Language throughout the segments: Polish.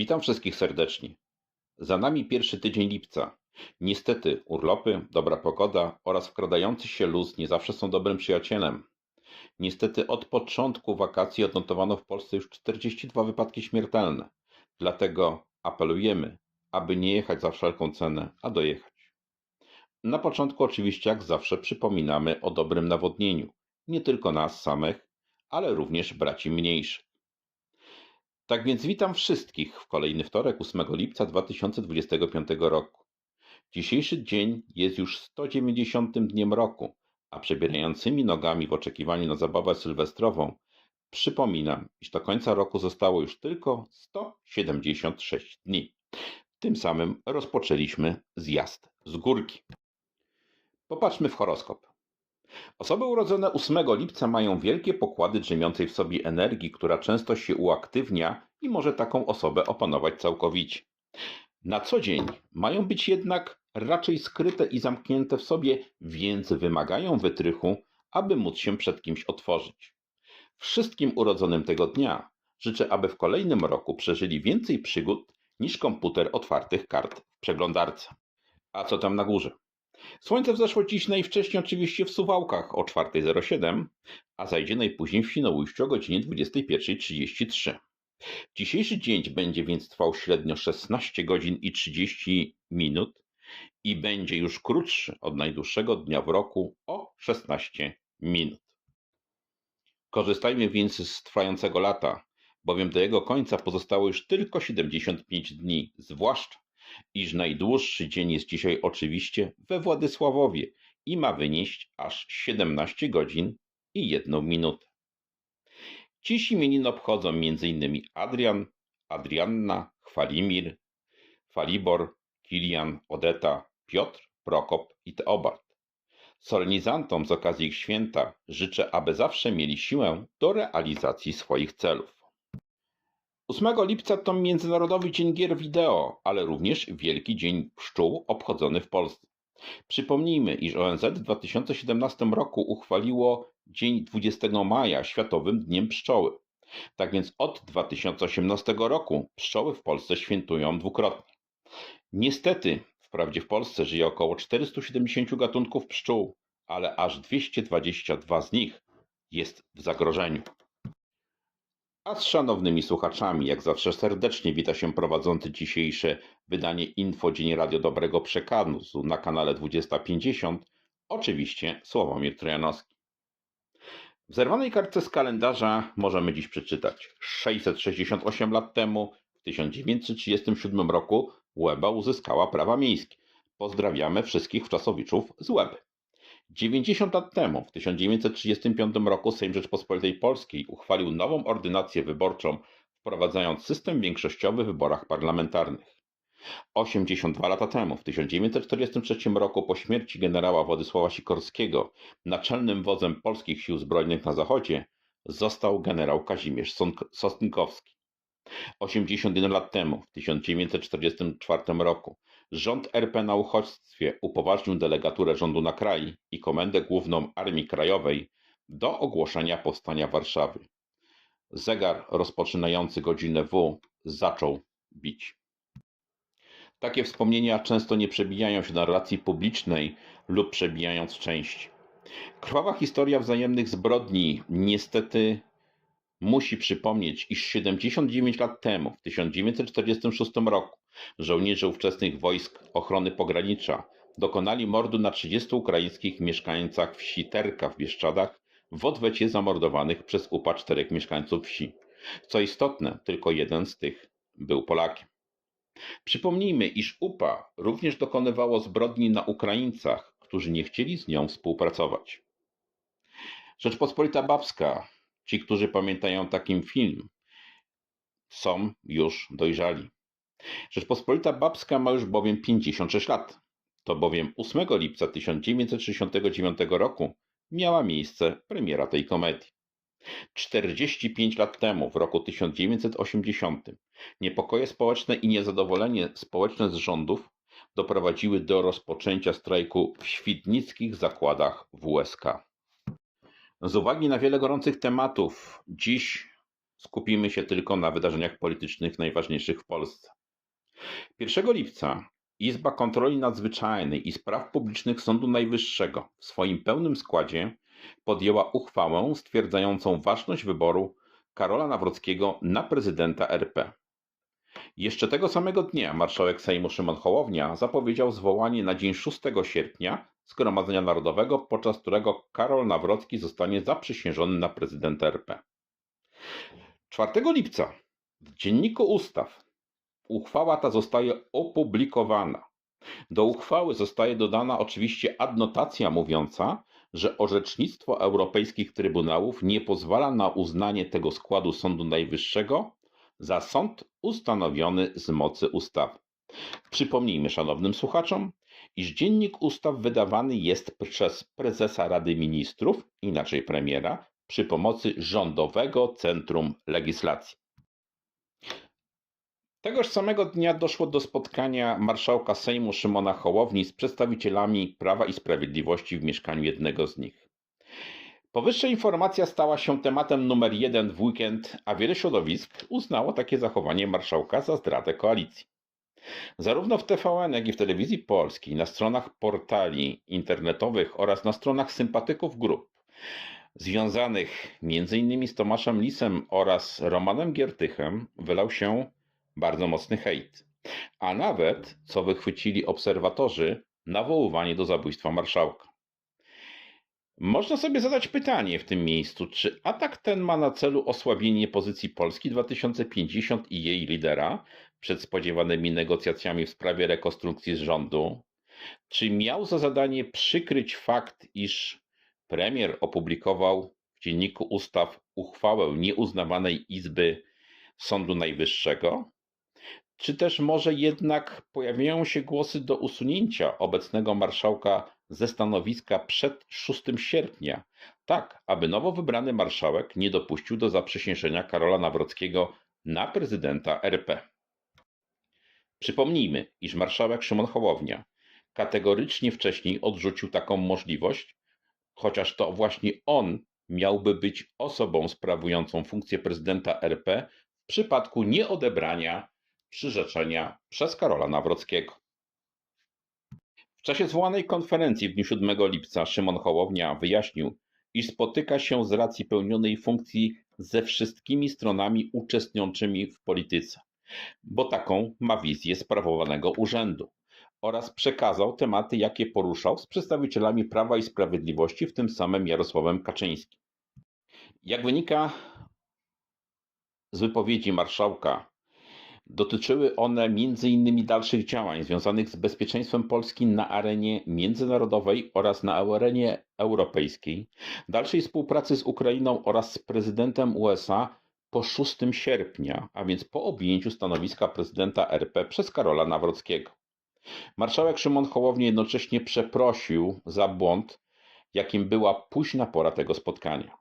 Witam wszystkich serdecznie. Za nami pierwszy tydzień lipca. Niestety urlopy, dobra pogoda oraz wkradający się luz nie zawsze są dobrym przyjacielem. Niestety od początku wakacji odnotowano w Polsce już 42 wypadki śmiertelne. Dlatego apelujemy, aby nie jechać za wszelką cenę, a dojechać. Na początku oczywiście jak zawsze przypominamy o dobrym nawodnieniu. Nie tylko nas samych, ale również braci mniejszych. Tak więc witam wszystkich w kolejny wtorek 8 lipca 2025 roku. Dzisiejszy dzień jest już 190 dniem roku, a przebierającymi nogami w oczekiwaniu na zabawę sylwestrową przypominam, iż do końca roku zostało już tylko 176 dni. Tym samym rozpoczęliśmy zjazd z górki. Popatrzmy w horoskop. Osoby urodzone 8 lipca mają wielkie pokłady drzemiącej w sobie energii, która często się uaktywnia i może taką osobę opanować całkowicie. Na co dzień mają być jednak raczej skryte i zamknięte w sobie, więc wymagają wytrychu, aby móc się przed kimś otworzyć. Wszystkim urodzonym tego dnia życzę, aby w kolejnym roku przeżyli więcej przygód niż komputer otwartych kart w przeglądarce. A co tam na górze? Słońce wzeszło dziś najwcześniej oczywiście w Suwałkach o 4.07, a zajdzie najpóźniej w Świnoujściu o godzinie 21.33. Dzisiejszy dzień będzie więc trwał średnio 16 godzin i 30 minut i będzie już krótszy od najdłuższego dnia w roku o 16 minut. Korzystajmy więc z trwającego lata, bowiem do jego końca pozostało już tylko 75 dni, zwłaszcza iż najdłuższy dzień jest dzisiaj oczywiście we Władysławowie i ma wynieść aż 17 godzin i 1 minutę. Dziś imienin obchodzą m.in. Adrian, Adrianna, Chwalimir, Falibor, Kilian, Odeta, Piotr, Prokop i Teobald. Solenizantom z okazji ich święta życzę, aby zawsze mieli siłę do realizacji swoich celów. 8 lipca to Międzynarodowy Dzień Gier Wideo, ale również Wielki Dzień Pszczół obchodzony w Polsce. Przypomnijmy, iż ONZ w 2017 roku uchwaliło dzień 20 maja Światowym Dniem Pszczoły. Tak więc od 2018 roku pszczoły w Polsce świętują dwukrotnie. Niestety, wprawdzie w Polsce żyje około 470 gatunków pszczół, ale aż 222 z nich jest w zagrożeniu. A z szanownymi słuchaczami, jak zawsze serdecznie wita się prowadzący dzisiejsze wydanie Info Dzień Radio Dobrego Przekazu na kanale 2050, oczywiście Sławomir Trojanowski. W zerwanej kartce z kalendarza możemy dziś przeczytać 668 lat temu, w 1937 roku, Łeba uzyskała prawa miejskie. Pozdrawiamy wszystkich wczasowiczów z Łeby. 90 lat temu, w 1935 roku, Sejm Rzeczpospolitej Polskiej uchwalił nową ordynację wyborczą, wprowadzając system większościowy w wyborach parlamentarnych. 82 lata temu, w 1943 roku, po śmierci generała Władysława Sikorskiego, naczelnym wodzem polskich sił zbrojnych na Zachodzie, został generał Kazimierz Sosnkowski. 81 lat temu, w 1944 roku, Rząd RP na uchodźstwie upoważnił delegaturę rządu na kraj i Komendę Główną Armii Krajowej do ogłoszenia powstania Warszawy. Zegar rozpoczynający godzinę W zaczął bić. Takie wspomnienia często nie przebijają się na relacji publicznej lub przebijają z części. Krwawa historia wzajemnych zbrodni niestety musi przypomnieć, iż 79 lat temu, w 1946 roku, żołnierze ówczesnych wojsk ochrony pogranicza dokonali mordu na 30 ukraińskich mieszkańcach wsi Terka w Bieszczadach w odwecie zamordowanych przez UPA czterech mieszkańców wsi. Co istotne, tylko jeden z tych był Polakiem. Przypomnijmy, iż UPA również dokonywało zbrodni na Ukraińcach, którzy nie chcieli z nią współpracować. Rzeczpospolita Babska Ci, którzy pamiętają taki film, są już dojrzali. Rzeczpospolita Babska ma już bowiem 56 lat. To bowiem 8 lipca 1969 roku miała miejsce premiera tej komedii. 45 lat temu, w roku 1980, niepokoje społeczne i niezadowolenie społeczne z rządów doprowadziły do rozpoczęcia strajku w świdnickich zakładach WSK. Z uwagi na wiele gorących tematów, dziś skupimy się tylko na wydarzeniach politycznych najważniejszych w Polsce. 1 lipca Izba Kontroli Nadzwyczajnej i Spraw Publicznych Sądu Najwyższego w swoim pełnym składzie podjęła uchwałę stwierdzającą ważność wyboru Karola Nawrockiego na prezydenta RP. Jeszcze tego samego dnia marszałek Sejmu Szymon Hołownia zapowiedział zwołanie na dzień 6 sierpnia Zgromadzenia Narodowego, podczas którego Karol Nawrocki zostanie zaprzysiężony na prezydenta RP. 4 lipca w Dzienniku Ustaw uchwała ta zostaje opublikowana. Do uchwały zostaje dodana oczywiście adnotacja mówiąca, że orzecznictwo europejskich trybunałów nie pozwala na uznanie tego składu Sądu Najwyższego za sąd ustanowiony z mocy ustawy. Przypomnijmy szanownym słuchaczom, iż dziennik ustaw wydawany jest przez prezesa Rady Ministrów, inaczej premiera, przy pomocy Rządowego Centrum Legislacji. Tegoż samego dnia doszło do spotkania marszałka Sejmu Szymona Hołowni z przedstawicielami Prawa i Sprawiedliwości w mieszkaniu jednego z nich. Powyższa informacja stała się tematem numer jeden w weekend, a wiele środowisk uznało takie zachowanie marszałka za zdradę koalicji. Zarówno w TVN, jak i w telewizji polskiej, na stronach portali internetowych oraz na stronach sympatyków grup związanych m.in. z Tomaszem Lisem oraz Romanem Giertychem wylał się bardzo mocny hejt. A nawet, co wychwycili obserwatorzy, nawoływanie do zabójstwa marszałka. Można sobie zadać pytanie w tym miejscu, czy atak ten ma na celu osłabienie pozycji Polski 2050 i jej lidera przed spodziewanymi negocjacjami w sprawie rekonstrukcji rządu? Czy miał za zadanie przykryć fakt, iż premier opublikował w dzienniku ustaw uchwałę nieuznawanej Izby Sądu Najwyższego? Czy też może jednak pojawiają się głosy do usunięcia obecnego marszałka ze stanowiska przed 6 sierpnia, tak aby nowo wybrany marszałek nie dopuścił do zaprzysiężenia Karola Nawrockiego na prezydenta RP? Przypomnijmy, iż marszałek Szymon Hołownia kategorycznie wcześniej odrzucił taką możliwość, chociaż to właśnie on miałby być osobą sprawującą funkcję prezydenta RP w przypadku nieodebrania przyrzeczenia przez Karola Nawrockiego. W czasie zwołanej konferencji w dniu 7 lipca Szymon Hołownia wyjaśnił, iż spotyka się z racji pełnionej funkcji ze wszystkimi stronami uczestniczącymi w polityce, bo taką ma wizję sprawowanego urzędu oraz przekazał tematy, jakie poruszał z przedstawicielami Prawa i Sprawiedliwości, w tym samym Jarosławem Kaczyńskim. Jak wynika z wypowiedzi marszałka Dotyczyły one m.in. dalszych działań związanych z bezpieczeństwem Polski na arenie międzynarodowej oraz na arenie europejskiej, dalszej współpracy z Ukrainą oraz z prezydentem USA po 6 sierpnia, a więc po objęciu stanowiska prezydenta RP przez Karola Nawrockiego. Marszałek Szymon Hołownia jednocześnie przeprosił za błąd, jakim była późna pora tego spotkania.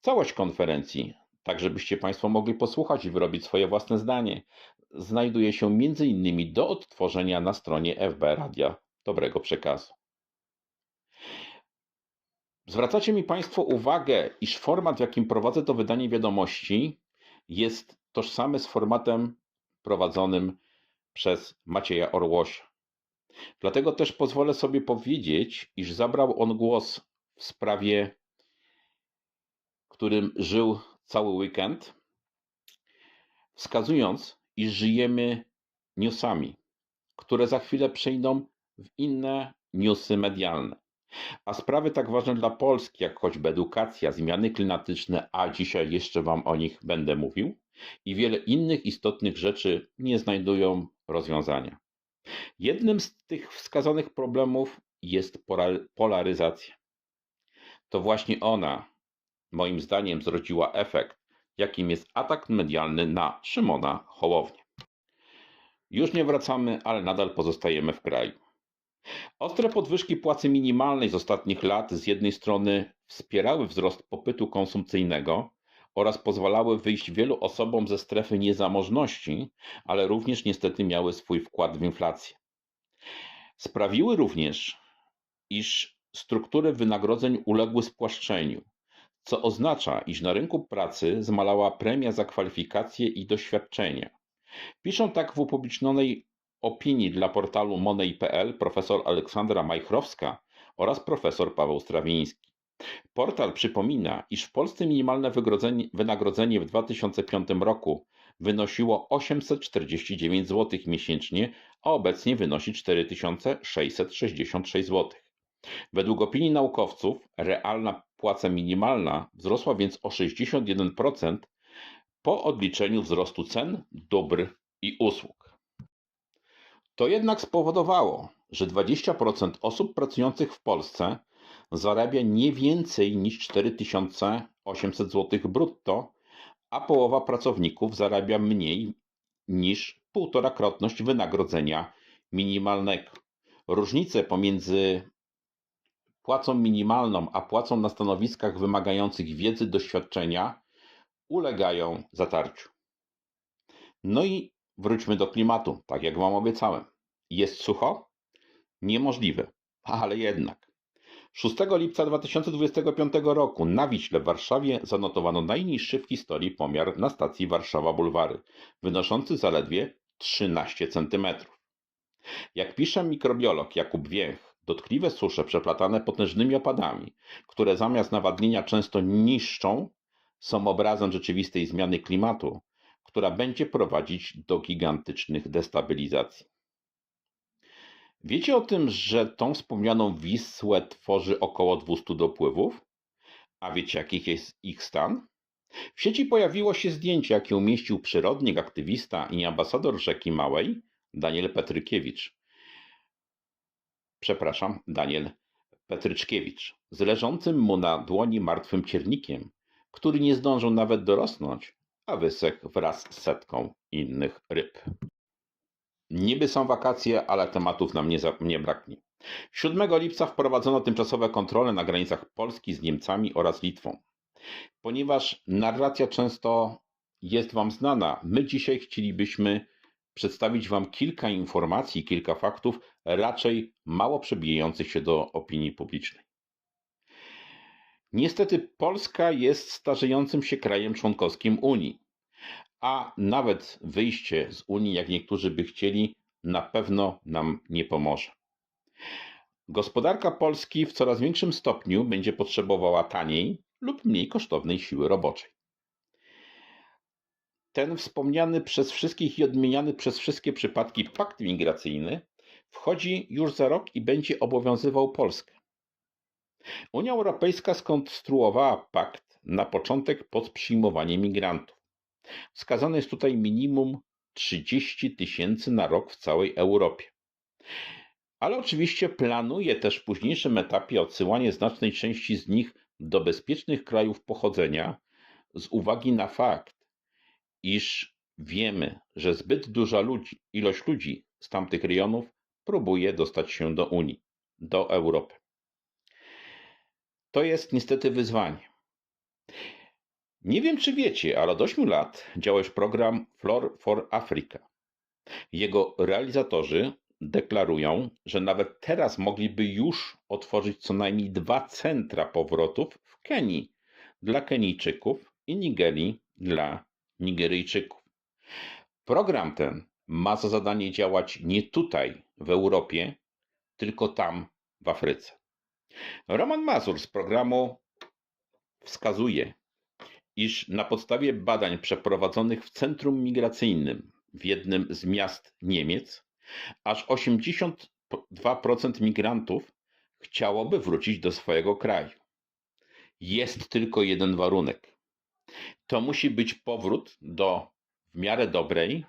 Całość konferencji tak żebyście Państwo mogli posłuchać i wyrobić swoje własne zdanie, znajduje się m.in. do odtworzenia na stronie FB Radia Dobrego Przekazu. Zwracacie mi Państwo uwagę, iż format, w jakim prowadzę to wydanie wiadomości, jest tożsamy z formatem prowadzonym przez Macieja Orłosia. Dlatego też pozwolę sobie powiedzieć, iż zabrał on głos w sprawie, którym żył cały weekend, wskazując, iż żyjemy newsami, które za chwilę przejdą w inne newsy medialne. A sprawy tak ważne dla Polski, jak choćby edukacja, zmiany klimatyczne, a dzisiaj jeszcze Wam o nich będę mówił, i wiele innych istotnych rzeczy nie znajdują rozwiązania. Jednym z tych wskazanych problemów jest polaryzacja. To właśnie ona moim zdaniem zrodziła efekt, jakim jest atak medialny na Szymona Hołownię. Już nie wracamy, ale nadal pozostajemy w kraju. Ostre podwyżki płacy minimalnej z ostatnich lat z jednej strony wspierały wzrost popytu konsumpcyjnego oraz pozwalały wyjść wielu osobom ze strefy niezamożności, ale również niestety miały swój wkład w inflację. Sprawiły również, iż struktury wynagrodzeń uległy spłaszczeniu, co oznacza, iż na rynku pracy zmalała premia za kwalifikacje i doświadczenia. Piszą tak w upublicznionej opinii dla portalu Money.pl profesor Aleksandra Majchrowska oraz profesor Paweł Strawiński. Portal przypomina, iż w Polsce minimalne wynagrodzenie w 2005 roku wynosiło 849 zł miesięcznie, a obecnie wynosi 4666 zł. Według opinii naukowców realna płaca minimalna wzrosła więc o 61% po odliczeniu wzrostu cen dóbr i usług. To jednak spowodowało, że 20% osób pracujących w Polsce zarabia nie więcej niż 4800 zł brutto, a połowa pracowników zarabia mniej niż półtorakrotność wynagrodzenia minimalnego. Różnice pomiędzy płacą minimalną a płacą na stanowiskach wymagających wiedzy, doświadczenia ulegają zatarciu. No i wróćmy do klimatu, tak jak Wam obiecałem. Jest sucho? Niemożliwe, ale jednak. 6 lipca 2025 roku na Wiśle w Warszawie zanotowano najniższy w historii pomiar na stacji Warszawa Bulwary, wynoszący zaledwie 13 cm. Jak pisze mikrobiolog Jakub Wiech, dotkliwe susze przeplatane potężnymi opadami, które zamiast nawadnienia często niszczą, są obrazem rzeczywistej zmiany klimatu, która będzie prowadzić do gigantycznych destabilizacji. Wiecie o tym, że tą wspomnianą Wisłę tworzy około 200 dopływów? A wiecie, jaki jest ich stan? W sieci pojawiło się zdjęcie, jakie umieścił przyrodnik, aktywista i ambasador rzeki Małej, Daniel Petrykiewicz. Przepraszam, Daniel Petryczkiewicz, z leżącym mu na dłoni martwym ciernikiem, który nie zdążył nawet dorosnąć, a wysechł wraz z setką innych ryb. Niby są wakacje, ale tematów nam nie, za, nie braknie. 7 lipca wprowadzono tymczasowe kontrole na granicach Polski z Niemcami oraz Litwą. Ponieważ narracja często jest Wam znana, my dzisiaj chcielibyśmy przedstawić Wam kilka informacji, kilka faktów, raczej mało przebijających się do opinii publicznej. Niestety Polska jest starzejącym się krajem członkowskim Unii, a nawet wyjście z Unii, jak niektórzy by chcieli, na pewno nam nie pomoże. Gospodarka Polski w coraz większym stopniu będzie potrzebowała taniej lub mniej kosztownej siły roboczej. Ten wspomniany przez wszystkich i odmieniany przez wszystkie przypadki pakt migracyjny wchodzi już za rok i będzie obowiązywał Polskę. Unia Europejska skonstruowała pakt na początek pod przyjmowanie migrantów. Wskazane jest tutaj minimum 30 tysięcy na rok w całej Europie. Ale oczywiście planuje też w późniejszym etapie odsyłanie znacznej części z nich do bezpiecznych krajów pochodzenia z uwagi na fakt, iż wiemy, że zbyt duża ludzi, ilość ludzi z tamtych rejonów próbuje dostać się do Unii, do Europy. To jest niestety wyzwanie. Nie wiem, czy wiecie, ale od 8 lat działa program Flor for Africa. Jego realizatorzy deklarują, że nawet teraz mogliby już otworzyć co najmniej dwa centra powrotów w Kenii dla Kenijczyków i Nigerii dla Nigeryjczyków. Program ten ma za zadanie działać nie tutaj, w Europie, tylko tam, w Afryce. Roman Mazur z programu wskazuje, iż na podstawie badań przeprowadzonych w centrum migracyjnym w jednym z miast Niemiec, aż 82% migrantów chciałoby wrócić do swojego kraju. Jest tylko jeden warunek. To musi być powrót do w miarę dobrej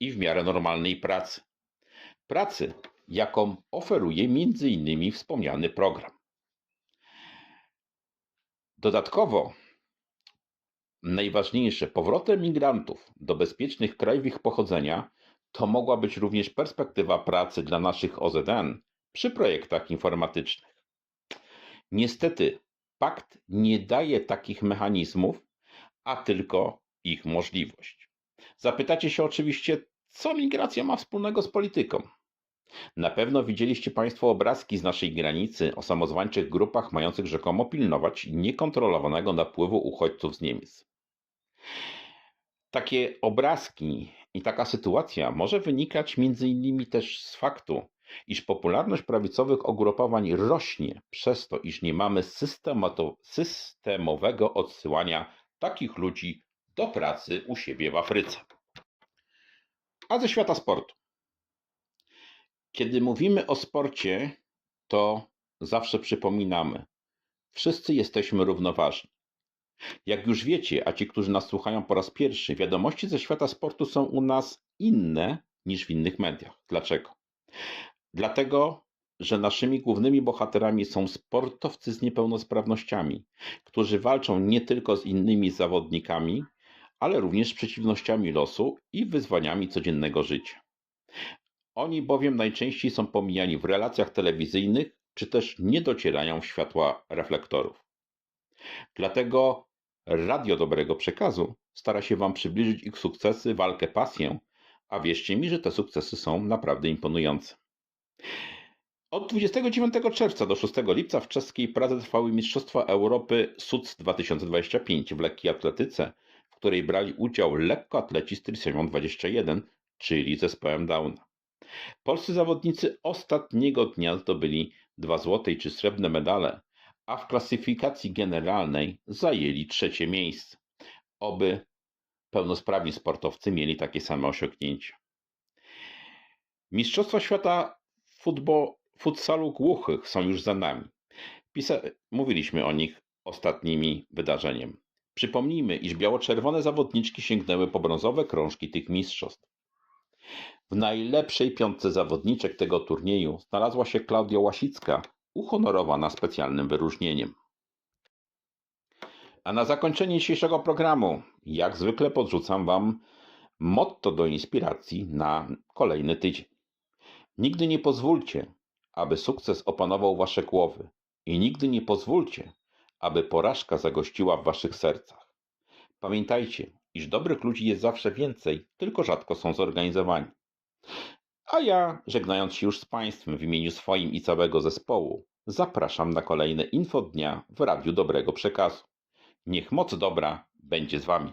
i w miarę normalnej pracy. Pracy, jaką oferuje innymi wspomniany program. Dodatkowo najważniejsze, powrotem migrantów do bezpiecznych krajów ich pochodzenia to mogła być również perspektywa pracy dla naszych OZN przy projektach informatycznych. Niestety, pakt nie daje takich mechanizmów, a tylko ich możliwość. Zapytacie się oczywiście, co migracja ma wspólnego z polityką? Na pewno widzieliście Państwo obrazki z naszej granicy o samozwańczych grupach mających rzekomo pilnować niekontrolowanego napływu uchodźców z Niemiec. Takie obrazki i taka sytuacja może wynikać między innymi też z faktu, iż popularność prawicowych ugrupowań rośnie przez to, iż nie mamy systemowego odsyłania takich ludzi do pracy u siebie w Afryce. A ze świata sportu. Kiedy mówimy o sporcie, to zawsze przypominamy, wszyscy jesteśmy równoważni. Jak już wiecie, a ci, którzy nas słuchają po raz pierwszy, wiadomości ze świata sportu są u nas inne niż w innych mediach. Dlaczego? Dlatego, że naszymi głównymi bohaterami są sportowcy z niepełnosprawnościami, którzy walczą nie tylko z innymi zawodnikami, ale również z przeciwnościami losu i wyzwaniami codziennego życia. Oni bowiem najczęściej są pomijani w relacjach telewizyjnych, czy też nie docierają w światła reflektorów. Dlatego Radio Dobrego Przekazu stara się Wam przybliżyć ich sukcesy, walkę, pasję, a wierzcie mi, że te sukcesy są naprawdę imponujące. Od 29 czerwca do 6 lipca w czeskiej Pradze trwały Mistrzostwa Europy SUC 2025 w lekkiej atletyce, w której brali udział lekkoatleci z Trisemią 21, czyli zespołem Downa. Polscy zawodnicy ostatniego dnia zdobyli dwa złote i trzy srebrne medale, a w klasyfikacji generalnej zajęli trzecie miejsce. Oby pełnosprawni sportowcy mieli takie same osiągnięcia. Mistrzostwa świata futbol, futsalu głuchych są już za nami. Pisa- mówiliśmy o nich ostatnimi wydarzeniem. Przypomnijmy, iż biało-czerwone zawodniczki sięgnęły po brązowe krążki tych mistrzostw. W najlepszej piątce zawodniczek tego turnieju znalazła się Klaudia Łasicka, uhonorowana specjalnym wyróżnieniem. A na zakończenie dzisiejszego programu, jak zwykle podrzucam Wam motto do inspiracji na kolejny tydzień. Nigdy nie pozwólcie, aby sukces opanował Wasze głowy i nigdy nie pozwólcie, aby porażka zagościła w Waszych sercach. Pamiętajcie, iż dobrych ludzi jest zawsze więcej, tylko rzadko są zorganizowani. A ja, żegnając się już z Państwem w imieniu swoim i całego zespołu, zapraszam na kolejne info dnia w Radiu Dobrego Przekazu. Niech moc dobra będzie z Wami.